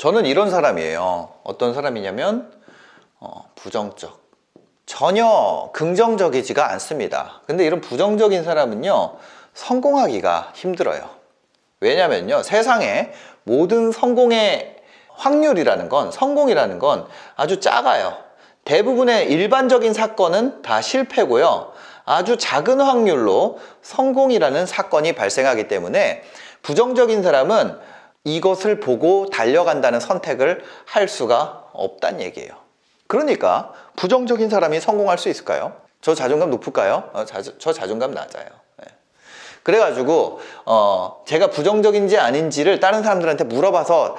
저는 이런 사람이에요. 어떤 사람이냐면 어, 부정적. 전혀 긍정적이지가 않습니다. 근데 이런 부정적인 사람은요, 성공하기가 힘들어요. 왜냐면요, 세상에 모든 성공의 확률이라는 건, 성공이라는 건 아주 작아요. 대부분의 일반적인 사건은 다 실패고요. 아주 작은 확률로 성공이라는 사건이 발생하기 때문에 부정적인 사람은 이것을 보고 달려간다는 선택을 할 수가 없다는 얘기예요. 그러니까 부정적인 사람이 성공할 수 있을까요? 저 자존감 높을까요? 어, 자, 저 자존감 낮아요. 예. 그래가지고 어, 제가 부정적인지 아닌지를 다른 사람들한테 물어봐서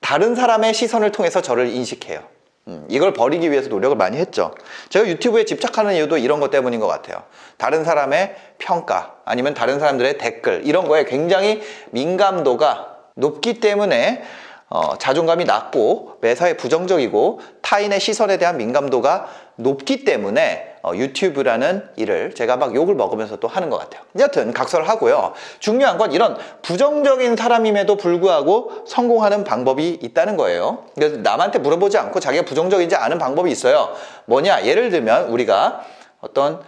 다른 사람의 시선을 통해서 저를 인식해요. 음, 이걸 버리기 위해서 노력을 많이 했죠. 제가 유튜브에 집착하는 이유도 이런 것 때문인 것 같아요. 다른 사람의 평가 아니면 다른 사람들의 댓글 이런 거에 굉장히 민감도가 높기 때문에 어, 자존감이 낮고 매사에 부정적이고 타인의 시선에 대한 민감도가 높기 때문에 어, 유튜브라는 일을 제가 막 욕을 먹으면서 또 하는 것 같아요. 여튼 각설을 하고요. 중요한 건 이런 부정적인 사람임에도 불구하고 성공하는 방법이 있다는 거예요. 그래서 남한테 물어보지 않고 자기가 부정적인지 아는 방법이 있어요. 뭐냐? 예를 들면 우리가 어떤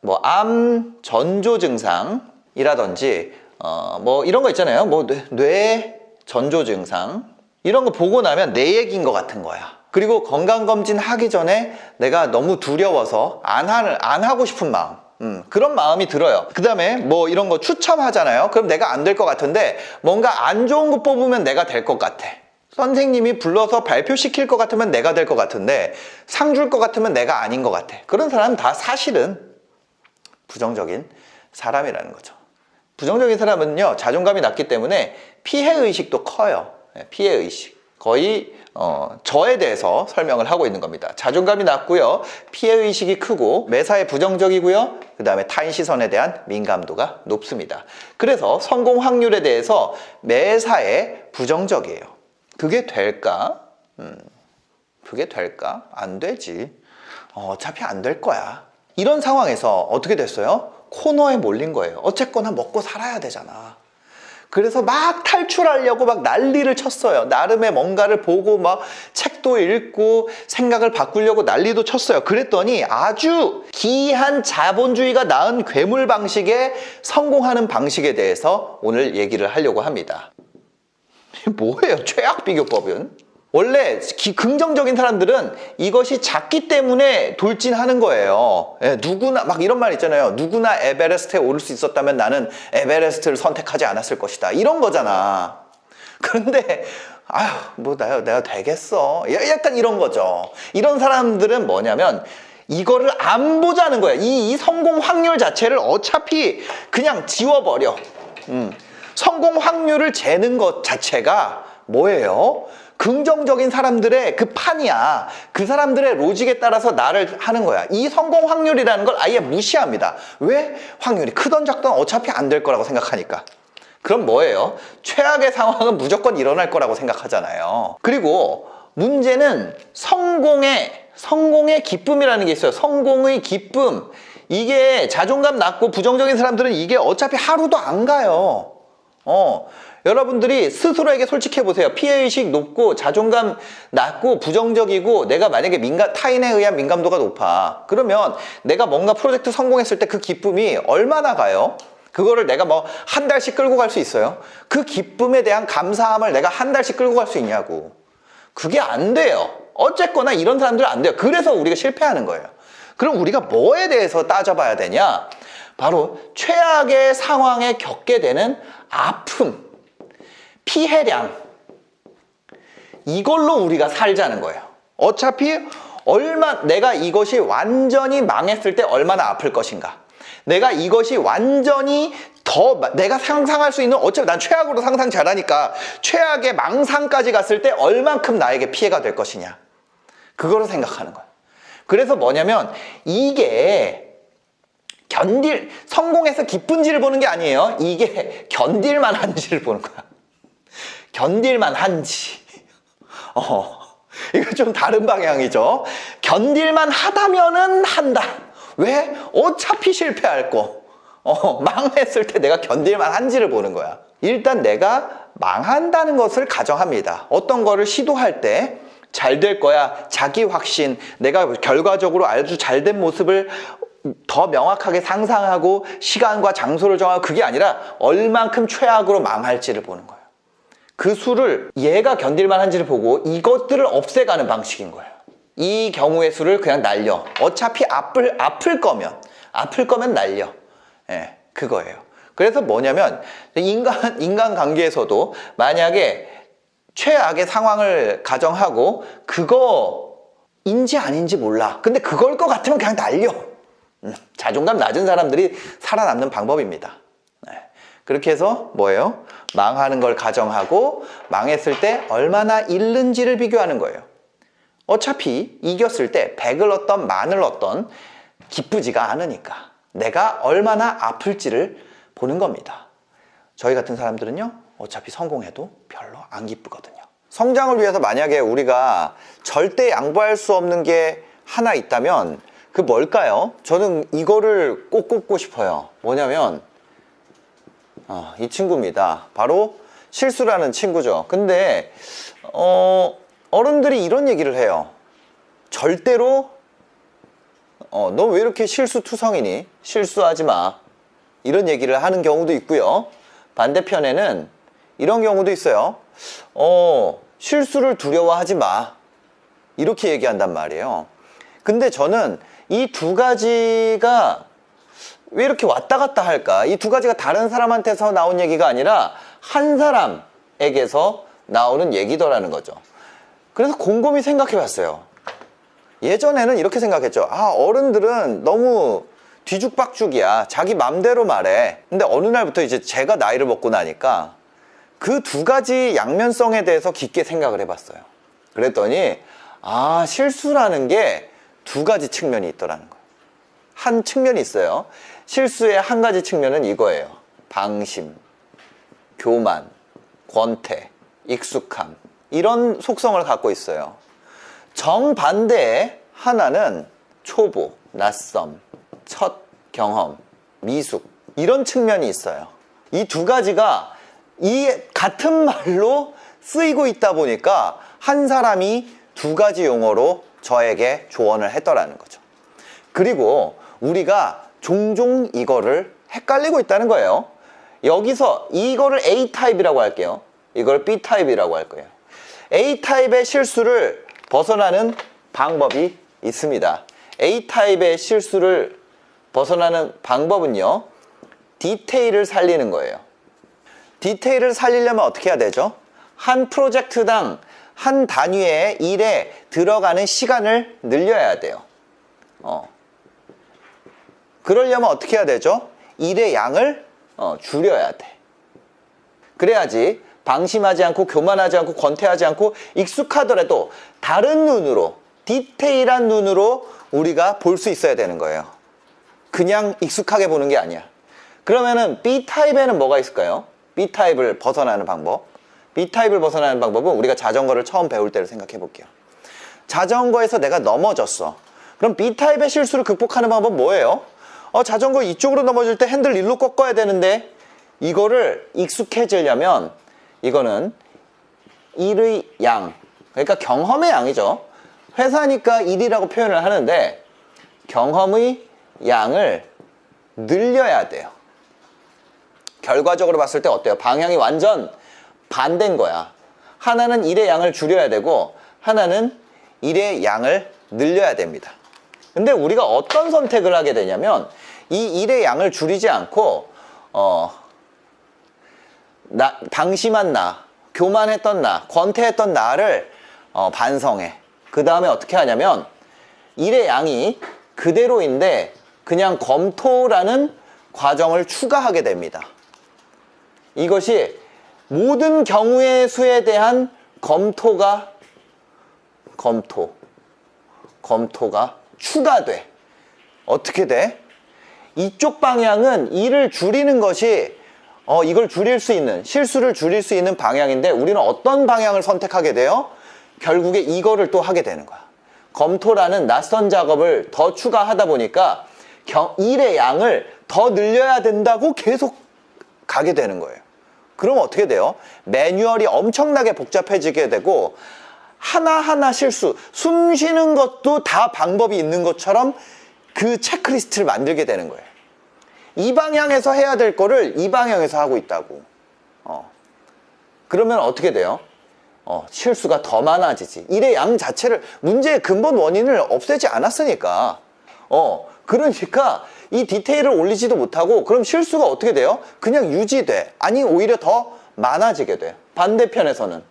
뭐 암 전조 증상이라든지 어, 뭐 이런 거 있잖아요. 뭐 뇌, 뇌 전조 증상 이런 거 보고 나면 내 얘기인 것 같은 거야. 그리고 건강검진 하기 전에 내가 너무 두려워서 안, 하, 안 하고 싶은 마음. 음, 그런 마음이 들어요. 그 다음에 뭐 이런 거 추첨하잖아요. 그럼 내가 안 될 것 같은데 뭔가 안 좋은 거 뽑으면 내가 될 것 같아. 선생님이 불러서 발표시킬 것 같으면 내가 될 것 같은데 상 줄 것 같으면 내가 아닌 것 같아. 그런 사람은 다 사실은 부정적인 사람이라는 거죠. 부정적인 사람은요, 자존감이 낮기 때문에 피해의식도 커요. 네, 피해의식. 거의, 어, 저에 대해서 설명을 하고 있는 겁니다. 자존감이 낮고요, 피해의식이 크고, 매사에 부정적이고요, 그 다음에 타인 시선에 대한 민감도가 높습니다. 그래서 성공 확률에 대해서 매사에 부정적이에요. 그게 될까? 음, 그게 될까? 안 되지. 어, 어차피 안 될 거야. 이런 상황에서 어떻게 됐어요? 코너에 몰린 거예요. 어쨌거나 먹고 살아야 되잖아. 그래서 막 탈출하려고 막 난리를 쳤어요. 나름의 뭔가를 보고 막 책도 읽고 생각을 바꾸려고 난리도 쳤어요. 그랬더니 아주 기이한 자본주의가 낳은 괴물 방식에 성공하는 방식에 대해서 오늘 얘기를 하려고 합니다. 뭐예요? 최악 비교법은? 원래 기- 긍정적인 사람들은 이것이 작기 때문에 돌진하는 거예요. 예, 누구나 막 이런 말 있잖아요. 누구나 에베레스트에 오를 수 있었다면 나는 에베레스트를 선택하지 않았을 것이다. 이런 거잖아. 그런데 아휴 뭐 내가 내가 되겠어. 야- 약간 이런 거죠. 이런 사람들은 뭐냐면 이거를 안 보자는 거야. 이, 이 성공 확률 자체를 어차피 그냥 지워버려. 음. 성공 확률을 재는 것 자체가 뭐예요? 긍정적인 사람들의 그 판이야. 그 사람들의 로직에 따라서 나를 하는 거야. 이 성공 확률이라는 걸 아예 무시합니다. 왜? 확률이 크던 작던 어차피 안 될 거라고 생각하니까. 그럼 뭐예요? 최악의 상황은 무조건 일어날 거라고 생각하잖아요. 그리고 문제는 성공의 성공의 기쁨이라는 게 있어요. 성공의 기쁨. 이게 자존감 낮고 부정적인 사람들은 이게 어차피 하루도 안 가요. 어. 여러분들이 스스로에게 솔직해 보세요. 피해의식 높고 자존감 낮고 부정적이고 내가 만약에 민감, 타인에 의한 민감도가 높아. 그러면 내가 뭔가 프로젝트 성공했을 때 그 기쁨이 얼마나 가요? 그거를 내가 뭐 한 달씩 끌고 갈 수 있어요? 그 기쁨에 대한 감사함을 내가 한 달씩 끌고 갈 수 있냐고. 그게 안 돼요. 어쨌거나 이런 사람들은 안 돼요. 그래서 우리가 실패하는 거예요. 그럼 우리가 뭐에 대해서 따져봐야 되냐? 바로 최악의 상황에 겪게 되는 아픔, 피해량. 이걸로 우리가 살자는 거예요. 어차피 얼마, 내가 이것이 완전히 망했을 때 얼마나 아플 것인가. 내가 이것이 완전히 더 마- 내가 상상할 수 있는 어차피 난 최악으로 상상 잘하니까 최악의 망상까지 갔을 때 얼만큼 나에게 피해가 될 것이냐. 그거로 생각하는 거예요. 그래서 뭐냐면 이게 견딜 성공해서 기쁜지를 보는 게 아니에요. 이게 견딜만 한지를 보는 거야. 견딜만 한지. 어. 이거 좀 다른 방향이죠. 견딜만 하다면은 한다. 왜? 어차피 실패할 거. 어, 망했을 때 내가 견딜만 한지를 보는 거야. 일단 내가 망한다는 것을 가정합니다. 어떤 거를 시도할 때 잘 될 거야. 자기 확신, 내가 결과적으로 아주 잘 된 모습을 더 명확하게 상상하고 시간과 장소를 정하고 그게 아니라 얼만큼 최악으로 망할지를 보는 거예요. 그 수를 얘가 견딜만 한지를 보고 이것들을 없애가는 방식인 거예요. 이 경우의 수를 그냥 날려. 어차피 아플, 아플 거면, 아플 거면 날려. 예, 그거예요. 그래서 뭐냐면, 인간, 인간 관계에서도 만약에 최악의 상황을 가정하고, 그거인지 아닌지 몰라. 근데 그걸 것 같으면 그냥 날려. 음, 자존감 낮은 사람들이 살아남는 방법입니다. 네. 그렇게 해서 뭐예요? 망하는 걸 가정하고 망했을 때 얼마나 잃는지를 비교하는 거예요. 어차피 이겼을 때 100을 얻던 만을 얻던 기쁘지가 않으니까 내가 얼마나 아플지를 보는 겁니다. 저희 같은 사람들은요, 어차피 성공해도 별로 안 기쁘거든요. 성장을 위해서 만약에 우리가 절대 양보할 수 없는 게 하나 있다면 그 뭘까요? 저는 이거를 꼭 꼽고 싶어요. 뭐냐면 어, 이 친구입니다. 바로 실수라는 친구죠. 근데 어, 어른들이 이런 얘기를 해요. 절대로 어, 너 왜 이렇게 실수투성이니? 실수하지 마. 이런 얘기를 하는 경우도 있고요. 반대편에는 이런 경우도 있어요. 어, 실수를 두려워하지 마. 이렇게 얘기한단 말이에요. 근데 저는 이 두 가지가 왜 이렇게 왔다 갔다 할까? 이 두 가지가 다른 사람한테서 나온 얘기가 아니라 한 사람에게서 나오는 얘기더라는 거죠. 그래서 곰곰이 생각해 봤어요. 예전에는 이렇게 생각했죠. 아, 어른들은 너무 뒤죽박죽이야. 자기 맘대로 말해. 근데 어느 날부터 이제 제가 나이를 먹고 나니까 그 두 가지 양면성에 대해서 깊게 생각을 해봤어요. 그랬더니, 아, 실수라는 게 두 가지 측면이 있더라는 거예요. 한 측면이 있어요. 실수의 한 가지 측면은 이거예요. 방심, 교만, 권태, 익숙함. 이런 속성을 갖고 있어요. 정반대의 하나는 초보, 낯섦, 첫 경험, 미숙. 이런 측면이 있어요. 이 두 가지가 이 같은 말로 쓰이고 있다 보니까 한 사람이 두 가지 용어로 저에게 조언을 했더라는 거죠. 그리고 우리가 종종 이거를 헷갈리고 있다는 거예요. 여기서 이거를 A타입이라고 할게요. 이걸 B타입이라고 할 거예요. A타입의 실수를 벗어나는 방법이 있습니다. A타입의 실수를 벗어나는 방법은요. 디테일을 살리는 거예요. 디테일을 살리려면 어떻게 해야 되죠? 한 프로젝트당 한 단위의 일에 들어가는 시간을 늘려야 돼요. 어. 그러려면 어떻게 해야 되죠? 일의 양을 어, 줄여야 돼. 그래야지 방심하지 않고 교만하지 않고 권태하지 않고 익숙하더라도 다른 눈으로 디테일한 눈으로 우리가 볼 수 있어야 되는 거예요. 그냥 익숙하게 보는 게 아니야. 그러면은 B타입에는 뭐가 있을까요? B타입을 벗어나는 방법. B타입을 벗어나는 방법은 우리가 자전거를 처음 배울 때를 생각해 볼게요. 자전거에서 내가 넘어졌어. 그럼 B타입의 실수를 극복하는 방법은 뭐예요? 어, 자전거 이쪽으로 넘어질 때 핸들 일로 꺾어야 되는데 이거를 익숙해지려면 이거는 일의 양, 그러니까 경험의 양이죠. 회사니까 일이라고 표현을 하는데 경험의 양을 늘려야 돼요. 결과적으로 봤을 때 어때요? 방향이 완전 반대인 거야. 하나는 일의 양을 줄여야 되고 하나는 일의 양을 늘려야 됩니다. 근데 우리가 어떤 선택을 하게 되냐면 이 일의 양을 줄이지 않고 어, 나, 방심한 나, 교만했던 나, 권태했던 나를 어, 반성해. 그 다음에 어떻게 하냐면 일의 양이 그대로인데 그냥 검토라는 과정을 추가하게 됩니다. 이것이 모든 경우의 수에 대한 검토가 검토 검토가 추가돼. 어떻게 돼? 이쪽 방향은 일을 줄이는 것이 어, 이걸 줄일 수 있는 실수를 줄일 수 있는 방향인데 우리는 어떤 방향을 선택하게 돼요? 결국에 이거를 또 하게 되는 거야. 검토라는 낯선 작업을 더 추가하다 보니까 경, 일의 양을 더 늘려야 된다고 계속 가게 되는 거예요. 그럼 어떻게 돼요? 매뉴얼이 엄청나게 복잡해지게 되고 하나하나 실수, 숨 쉬는 것도 다 방법이 있는 것처럼 그 체크리스트를 만들게 되는 거예요. 이 방향에서 해야 될 거를 이 방향에서 하고 있다고. 어. 그러면 어떻게 돼요? 어, 실수가 더 많아지지. 일의 양 자체를, 문제의 근본 원인을 없애지 않았으니까. 어, 그러니까 이 디테일을 올리지도 못하고, 그럼 실수가 어떻게 돼요? 그냥 유지돼. 아니, 오히려 더 많아지게 돼. 반대편에서는.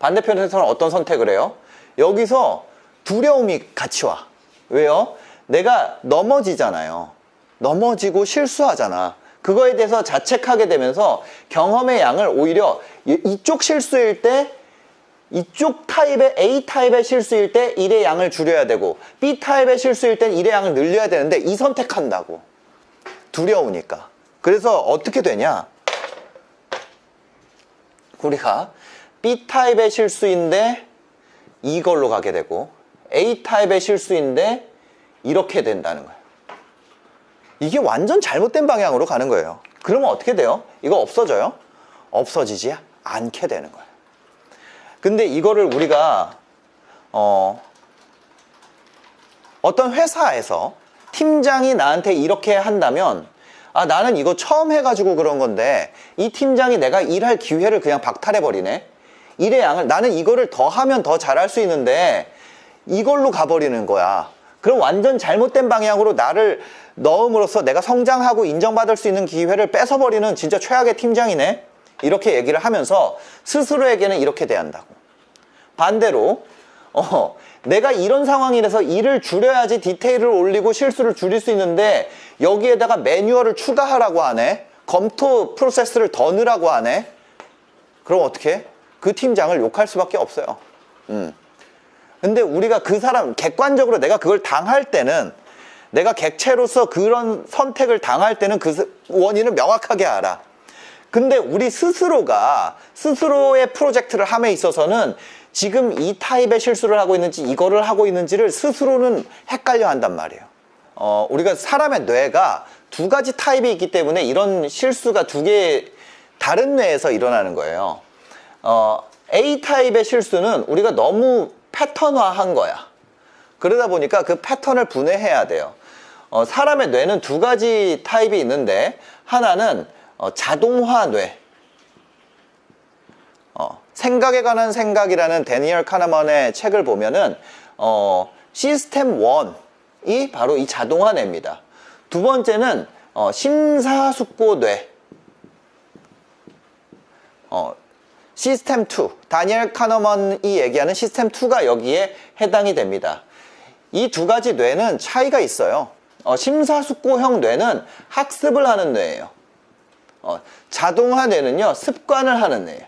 반대편에서는 어떤 선택을 해요? 여기서 두려움이 같이 와. 왜요? 내가 넘어지잖아요. 넘어지고 실수하잖아. 그거에 대해서 자책하게 되면서 경험의 양을 오히려 이- 이쪽 실수일 때 이쪽 타입의 A 타입의 실수일 때 일의 양을 줄여야 되고 B 타입의 실수일 땐 일의 양을 늘려야 되는데 이 선택한다고 두려우니까 그래서 어떻게 되냐 우리가 B 타입의 실수인데 이걸로 가게 되고 A 타입의 실수인데 이렇게 된다는 거예요. 이게 완전 잘못된 방향으로 가는 거예요. 그러면 어떻게 돼요? 이거 없어져요? 없어지지 않게 되는 거예요. 근데 이거를 우리가 어, 어떤 회사에서 팀장이 나한테 이렇게 한다면 아 나는 이거 처음 해가지고 그런 건데 이 팀장이 내가 일할 기회를 그냥 박탈해 버리네 일의 양을 나는 이거를 더 하면 더 잘할 수 있는데 이걸로 가버리는 거야 그럼 완전 잘못된 방향으로 나를 넣음으로써 내가 성장하고 인정받을 수 있는 기회를 뺏어버리는 진짜 최악의 팀장이네 이렇게 얘기를 하면서 스스로에게는 이렇게 대한다고 반대로 어, 내가 이런 상황이라서 일을 줄여야지 디테일을 올리고 실수를 줄일 수 있는데 여기에다가 매뉴얼을 추가하라고 하네. 검토 프로세스를 더 넣으라고 하네. 그럼 어떻게? 그 팀장을 욕할 수밖에 없어요. 음. 근데 우리가 그 사람 객관적으로 내가 그걸 당할 때는 내가 객체로서 그런 선택을 당할 때는 그 스- 원인을 명확하게 알아. 근데 우리 스스로가 스스로의 프로젝트를 함에 있어서는 지금 이 타입의 실수를 하고 있는지 이거를 하고 있는지를 스스로는 헷갈려 한단 말이에요. 어, 우리가 사람의 뇌가 두 가지 타입이 있기 때문에 이런 실수가 두 개 다른 뇌에서 일어나는 거예요. 어, A 타입의 실수는 우리가 너무 패턴화한 거야. 그러다 보니까 그 패턴을 분해해야 돼요. 어, 사람의 뇌는 두 가지 타입이 있는데 하나는 어, 자동화 뇌. 어, 생각에 관한 생각이라는 데니얼 카나먼의 책을 보면은 어, 시스템 1이 바로 이 자동화 뇌입니다. 두 번째는 어, 심사숙고 뇌. 어, 시스템 2, 다니엘 카너먼이 얘기하는 시스템 2가 여기에 해당이 됩니다. 이 두 가지 뇌는 차이가 있어요. 어, 심사숙고형 뇌는 학습을 하는 뇌예요. 어, 자동화 뇌는요, 습관을 하는 뇌예요.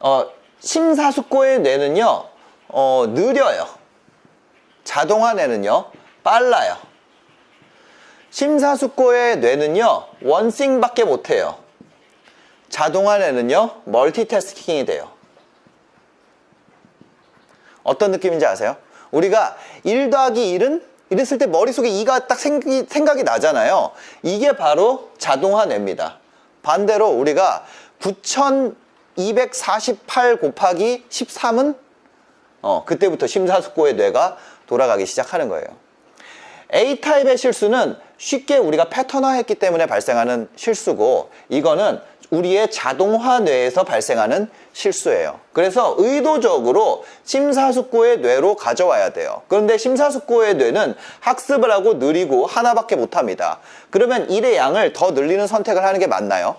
어, 심사숙고의 뇌는요, 어, 느려요. 자동화 뇌는요, 빨라요. 심사숙고의 뇌는요, 원싱밖에 못해요. 자동화 뇌는요, 멀티태스킹이 돼요. 어떤 느낌인지 아세요? 우리가 1 더하기 1은 이랬을 때 머릿속에 2가 딱 생각이, 생각이 나잖아요. 이게 바로 자동화 뇌입니다. 반대로 우리가 9248 곱하기 13은 어, 그때부터 심사숙고의 뇌가 돌아가기 시작하는 거예요. A타입의 실수는 쉽게 우리가 패턴화했기 때문에 발생하는 실수고 이거는 우리의 자동화 뇌에서 발생하는 실수예요. 그래서 의도적으로 심사숙고의 뇌로 가져와야 돼요. 그런데 심사숙고의 뇌는 학습을 하고 느리고 하나밖에 못합니다. 그러면 일의 양을 더 늘리는 선택을 하는 게 맞나요?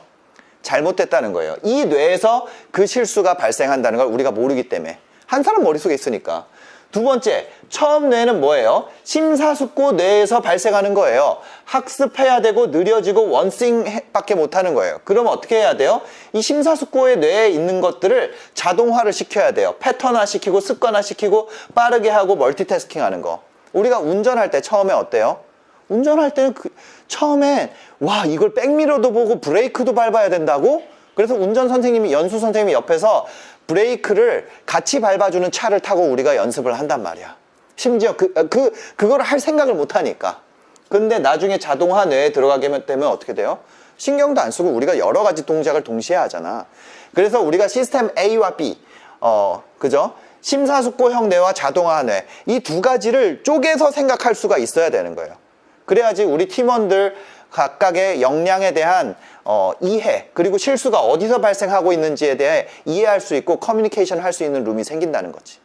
잘못됐다는 거예요. 이 뇌에서 그 실수가 발생한다는 걸 우리가 모르기 때문에 한 사람 머릿속에 있으니까. 두 번째, 처음 뇌는 뭐예요? 심사숙고 뇌에서 발생하는 거예요. 학습해야 되고 느려지고 원싱밖에 못하는 거예요. 그러면 어떻게 해야 돼요? 이 심사숙고의 뇌에 있는 것들을 자동화를 시켜야 돼요. 패턴화 시키고 습관화 시키고 빠르게 하고 멀티태스킹 하는 거. 우리가 운전할 때 처음에 어때요? 운전할 때는 그, 처음에 와 이걸 백미러도 보고 브레이크도 밟아야 된다고? 그래서 운전 선생님이 연수 선생님이 옆에서 브레이크를 같이 밟아주는 차를 타고 우리가 연습을 한단 말이야. 심지어 그, 그, 그걸 할 생각을 못 하니까. 근데 나중에 자동화 뇌에 들어가게 되면 어떻게 돼요? 신경도 안 쓰고 우리가 여러 가지 동작을 동시에 하잖아. 그래서 우리가 시스템 A와 B, 어, 그죠? 심사숙고형 뇌와 자동화 뇌, 이 두 가지를 쪼개서 생각할 수가 있어야 되는 거예요. 그래야지 우리 팀원들 각각의 역량에 대한 어, 이해, 그리고 실수가 어디서 발생하고 있는지에 대해 이해할 수 있고 커뮤니케이션 할수 있는 룸이 생긴다는 거지.